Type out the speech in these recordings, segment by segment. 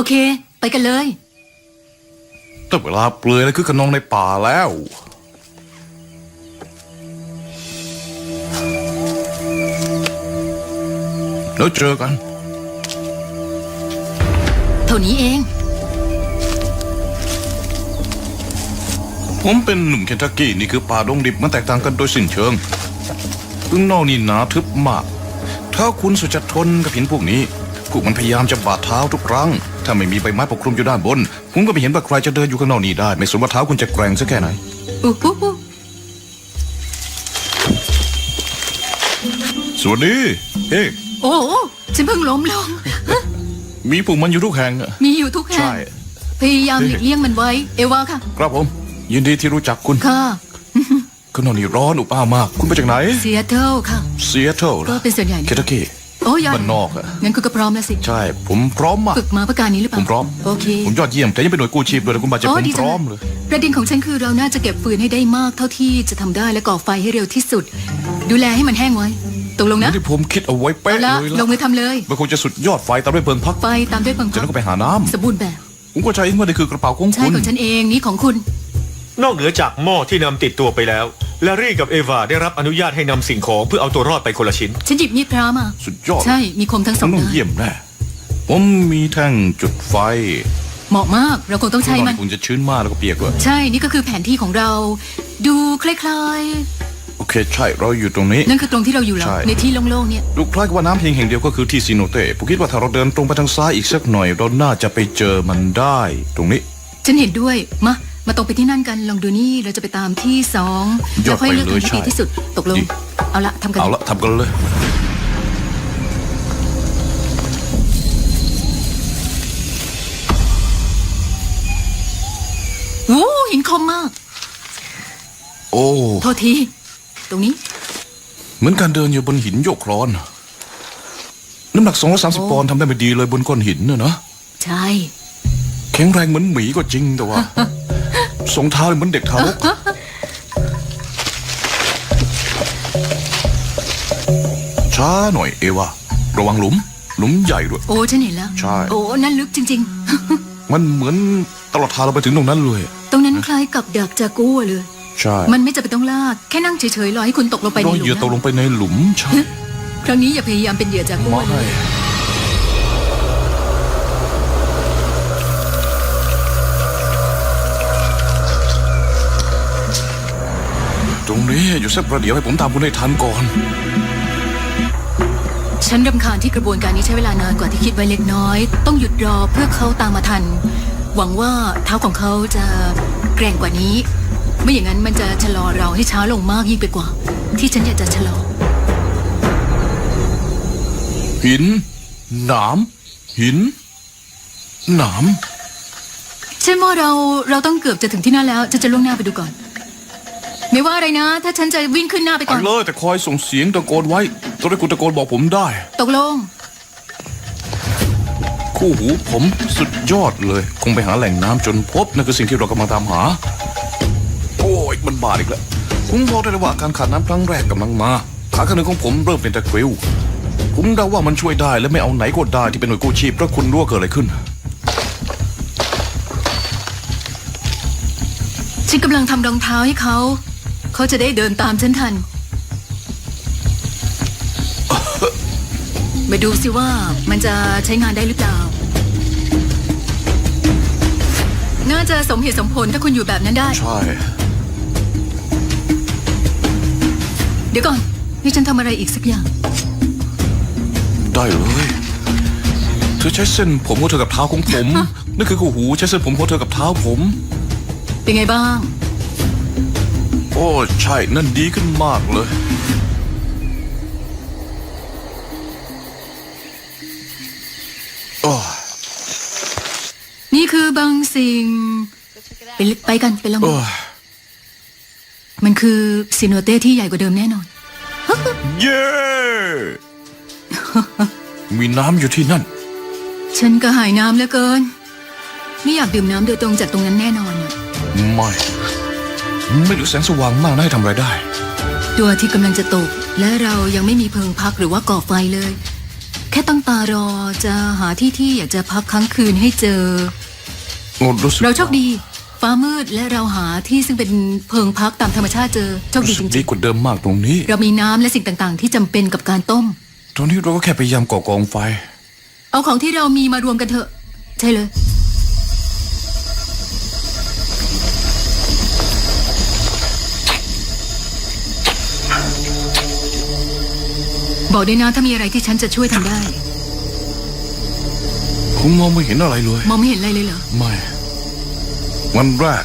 โอเค ไปกันเลย แต่เวลาเปลือยแล้วคือขนองในป่าแล้ว แล้วเจอกัน เท่านี้เอง ผมเป็นหนุ่มเคนทักกี้นี่คือป่าดงดิบมันแตกต่างกันโดยสิ้นเชิงข้างนอกนี่หนาทึบมาก ถ้าคุณสุดจะทนกับหินพวกนี้ พวกมันพยายามจะบาดเท้าทุกครั้ง ถ้าไม่มีใบไม้ปกคลุมอยู่ด้านบน ผมก็ไม่เห็นว่าใครจะเดินอยู่ข้างนอกนี้ได้ ไม่สนว่าเท้าคุณจะแกร่งสักแค่ไหน อู้หูหูสวัสดี เฮ้โอ้โอ้ฉันเพิ่งล้มลง มีพวกมันอยู่ทุกแห่งอะมีอยู่ทุกแห่ใช่งพยายามหลีกเลี่ยงมันไว้ เอวาค่ะ ครับผม ยินดีที่รู้จักคุณค่ะ ข้างนอกนี่ร้อนอบอ้าวมาก คุณมาจากไหน เซียเทิลค่ะ เซียเทิลก็เป็นส่วนใหญ่นะเคนทักกี้ โอ้ยยังบ้านนอกอะงั้นคุณก็พร้อมแล้วสิ ใช่ ผมพร้อมมาก ฝึกมาเพื่อการนี้หรือเปผล่ามพร้อม โอเคผมยอดเยี่ยม แต่ยังเป็นหน่วยกู้ชีพด้วยนะคุณบาดเจ็บโอ้ผมดีพจังร้อมเลเลยยประเด็นของฉันคือเราน่าจะเก็บฟืนให้ได้มากเท่าที่จะทำได้และก่อไฟให้เร็วที่สุด ดูแลให้มันแห้งไว้ ตกลงนะที่ผมคิดเอาไว้เป๊ะเอาละเลยลล่ะงมือทำเลย มันคงจะสุดยอดไฟตามด้วยเพลิงพักไฟตามด้วยบังจากคับนั้นก็ไปหาน้ำสมบูรณ์แบบผมก็ใจเองว่านี่คือกระเป๋าของใช่คุณ ของฉันเองนี่ของคุณ นอกเหนือจากหม้อที่นำติดตัวไปแล้ว แลรี่กับเอวาได้รับอนุญาตให้นำสิ่งของเพื่อเอาตัวรอดไปคนละชิ้น ฉันหยิบมีดพระมา สุดยอดใช่มีคมทั้งสผอมงต้องด้านเยี่ยมแน่ผมมีแท่งจุดไฟเหมาะมาก เราคงต้องใช้มัน คงจะชื้นมากแล้วก็เปียกด้วยใช่นี่ก็คือแผนที่ของเรา ดูคล้ายโอเคใช่เราอยู่ตรงนี้ ๆ นั่นคือตรงที่เราอยู่แล้วใช่ ในที่โล่งๆเนี่ย ดูคล้ายกับว่าน้ำเพียงแห่งเดียวก็คือที่ซีโนเต้ผมคิดว่าถ้าเราเดินตรงไปทางซ้ายอีกสักหน่อย เราน่าจะไปเจอมันได้ ตรงนี้ ฉันเห็นด้วยมา มาตรงไปที่นั่นกัน ลองดูนี่ เราจะไปตามที่สองยอดแล้วค่อยเลือกไปเลยทางที่ใช่ ดีที่สุด ตกลงดีเอาละทำกัน เอาละทำกันเลย โอ้หินคมมาก โอ้ โทษที ตรงนี้ เหมือนการเดินอยู่บนหินโยกคลอน น้ำหนัก โอ้ 230ปอนด์ทำได้ไม่ดีเลยบนก้อนหินเนอะนะใช่ แข็งแรงเหมือนหมีก็จริงแต่ว่า ทรงเท้าเหมือนเด็กทารกช้าหน่อยเอวาระวังหลุม หลุมใหญ่ด้วย โอ้ฉันเห็นแล้ว ใช่ โอ้นั่นลึกจริง มันเหมือนตลอดทางเราไปถึงตรงนั้นเลย ๆ ตรงนั้นคล้ายกับดักจากัวเลย ใช่มันไม่จะเป็นต้องลาก แค่นั่งเฉยๆรอให้คุณตกลงไปในเราหลุเหยื่อมตกลนะงไปในหลุมใช่ ครั้งนี้อย่าพยายามเป็นเหยื่อจากัวเลไม่ย ตรงนี้อยู่สักประเดี๋ยวให้ผมตามคุณให้ทันก่อน ฉันรำคาญที่กระบวนการนี้ใช้เวลานานกว่าที่คิดไว้เล็กน้อย ต้องหยุดรอเพื่อเขาตามมาทัน หวังว่าเท้าของเขาจะแกร่งกว่านี้ ไม่อย่างนั้นมันจะชะลอเราให้ช้าลงมากยิ่งไปกว่า ที่ฉันอยากจะชะลอ หิน หนาม หิน หนาม ฉันว่าเราเราต้องเกือบจะถึงที่นั่นแล้วจะจะล่วงหน้าไปดูก่อน ไม่ว่าอะไรนะ ถ้าฉันจะวิ่งขึ้นหน้าไปไปก่อน เลยแต่คอยส่งเสียงตะโกนไว้ตอนที่คุณตะโกนบอกผมได้ ตกลง คู่หูผมสุดยอดเลย คงไปหาแหล่งน้ำจนพบนั่นคือสิ่งที่เรากำลังตามหา โอ้ยมันบาดอีกแล้วผมบอกได้เลยว่าการขาดน้ำครั้งแรกกำลังมาขาข้างหนึ่งของผมเริ่มเป็นตะคริวผมเดาว่ามันช่วยได้และไม่เอาไหนก็ได้ที่เป็นหน่วยกู้ชีพเพราะคุณรู้ว่าเกิดอะไรขึ้น ฉันกำลังทำรองเท้าให้เขา เขาจะได้เดินตามฉันทัน มาดูสิว่ามันจะใช้งานได้หรือเปล่า น่าจะสมเหตุสมผลถ้าคุณอยู่แบบนั้นได้ ใช่ เดี๋ยวก่อน นี่ฉันทำอะไรอีกสักอย่าง ได้เลยเธอใช้เส้นผมของเธอกับเท้าของผม นั่นคือคู่หูใช้เส้นผมของเธอกับเท้าผม เป็นไงบ้างโอ้ใช่นั่นดีขึ้นมากเลย โอ้นี่คือบางสิ่งไปลึกไปกันไปลองโอ้ดูมันคือซิโนเต้ที่ใหญ่กว่าเดิมแน่นอน เย้ มีน้ำอยู่ที่นั่น ฉันก็หายน้ำเหลือเกิน ไม่อยากดื่มน้ำโดยตรงจากตรงนั้นแน่นอนอะไม่ ไม่ดูแสงสว่างมากนะให้ทำอะไรได้ ตัวที่กำลังจะตก และเรายังไม่มีเพิงพักหรือว่าก่อไฟเลยแค่ค่ตั้งตารอจะหาที่ที่อยากจะพักค้างคืนให้เจอ งดรู้สึกเราโชคดี ฟ้ามืดและเราหาที่ซึ่งเป็นเพิงพักตามธรรมชาติเจอโชคดีรู้จสึกริดีงกว่าเดิมมากตรงนี้ ๆ เรามีน้ำและสิ่งต่างๆ ที่จำเป็นกับการต้ม ตอนนี้เราก็แค่พยายามก่อกองไฟ เอาของที่เรามีมารวมกันเถอะ ใช่เลย บอกด้วยนะถ้ามีอะไรที่ฉันจะช่วยทำได้ ผมมองไม่เห็นอะไรเลย มองไม่เห็นอะไรเลยเหรอ ไม่ วันแรก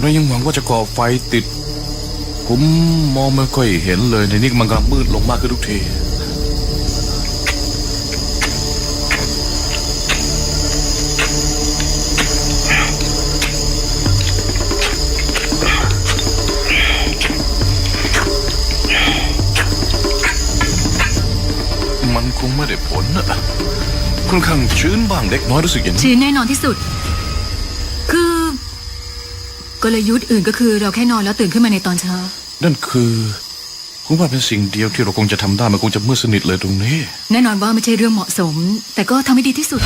เรายังหวังว่าจะก่อไฟติด ผมมองไม่ค่อยเห็นเลยในนี้มันกำลังมืดลงมากขึ้นทุกที ค่อนข้างชื้นบ้างเล็กน้อยรู้สึกอย่างนี้ชื้นแน่นอนที่สุด คือ กลยุทธ์อื่นก็คือเราแค่นอนแล้วตื่นขึ้นมาในตอนเช้า นั่นคือผมว่าเป็นสิ่งเดียวที่เราคงจะทำได้มันคงจะมืดสนิทเลยตรงนี้ แน่นอนว่าไม่ใช่เรื่องเหมาะสม แต่ก็ทำให้ดีที่สุด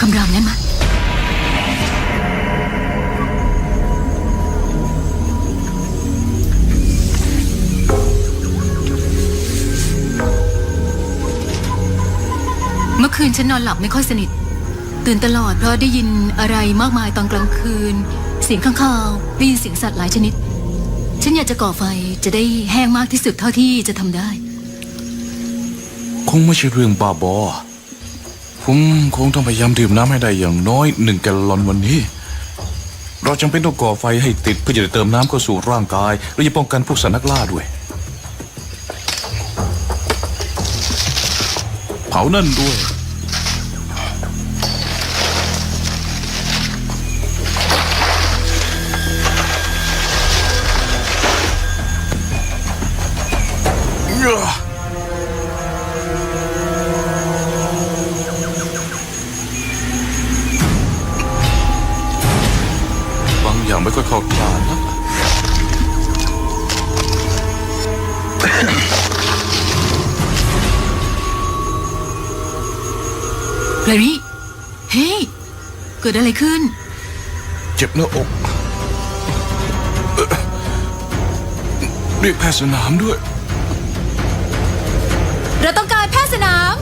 คำรามนั้นไหมเมื่อคืนฉันนอนหลับไม่ค่อยสนิท ตื่นตลอดเพราะได้ยินอะไรมากมายตอนกลางคืน เสียงข้างคาวได้ยินเสียงสัตว์หลายชนิด ฉันอยากจะก่อไฟจะได้แห้งมากที่สุดเท่าที่จะทำได้ คงไม่ใช่เรื่องบ้าบอ ผมคงต้องพยายามดื่มน้ำให้ได้อย่างน้อยหนึ่งแกลลอนวันนี้ เราจำเป็นต้องก่อไฟให้ติดเพื่อจะได้เติมน้ำเข้าสู่ร่างกาย และจะป้องกันพวกสัตว์นักล่าด้วย เผานั่นด้วย อย่างไม่ค่อยเข้าทางนะแลรี่ เฮ้ย เกิดอะไรขึ้น เจ็บหน้าอกเอ่อเรียกแพทย์สนามด้วย เราต้องการแพทย์สนาม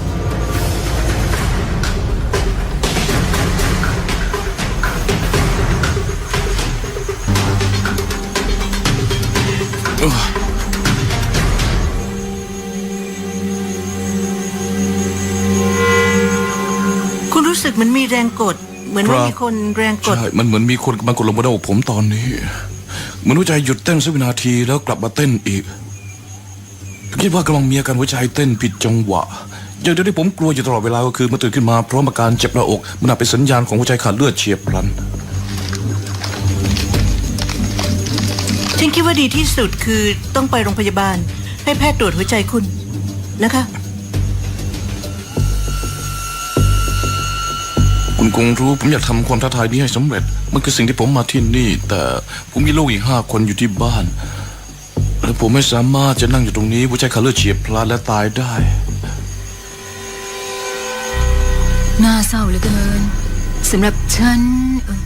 คุณรู้สึกเหมันมีแรงกด เหมือนว่าครับ มีคนแรงกด ใช่ มันเหมือนมีคนกำลังกดลงบนหน้าอกผมตอนนี้เหมือนหัวใจหยุดเต้นสักวินาทีแล้วกลับมาเต้นอีกผมคิดว่ากำลังมีอาการหัวใจเต้นผิดจังหวะ อย่างเดียวที่ผมกลัวอยู่ตลอดเวลาก็คือเมื่อตื่นขึ้นมาพร้อมอาการเจ็บหน้าอก มันอาจเป็นสัญญาณของหัวใจขาดเลือดเฉียบพลัน ฉันคิดว่าดีที่สุดคือต้องไปโรงพยาบาล ให้แพทย์ตรวจหัวใจคุณนะคะ คุณคงรู้ผมอยากทำความท้าทายนี้ให้สำเร็จ มันคือสิ่งที่ผมมาที่นี่ แต่ผมมีลูกอีกห้าคนอยู่ที่บ้าน และผมไม่สามารถจะนั่งอยู่ตรงนี้หัวใจขาดเลือดเฉียบพลันและตายได้น่าเศร้าเหลือเกินสำหรับฉันเอ่อผม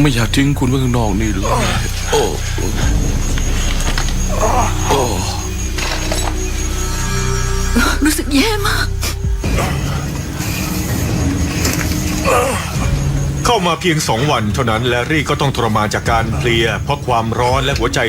ไม่อยากทิ้งคุณไว้ข้างนอกนี่เลย โอ้โอ้รู้สึกแย่มาก เข้ามาเพียงสองวันเท่านั้นแลรี่ก็ต้องทรมานจากการเพลีย เพราะความร้อนและหัวใจ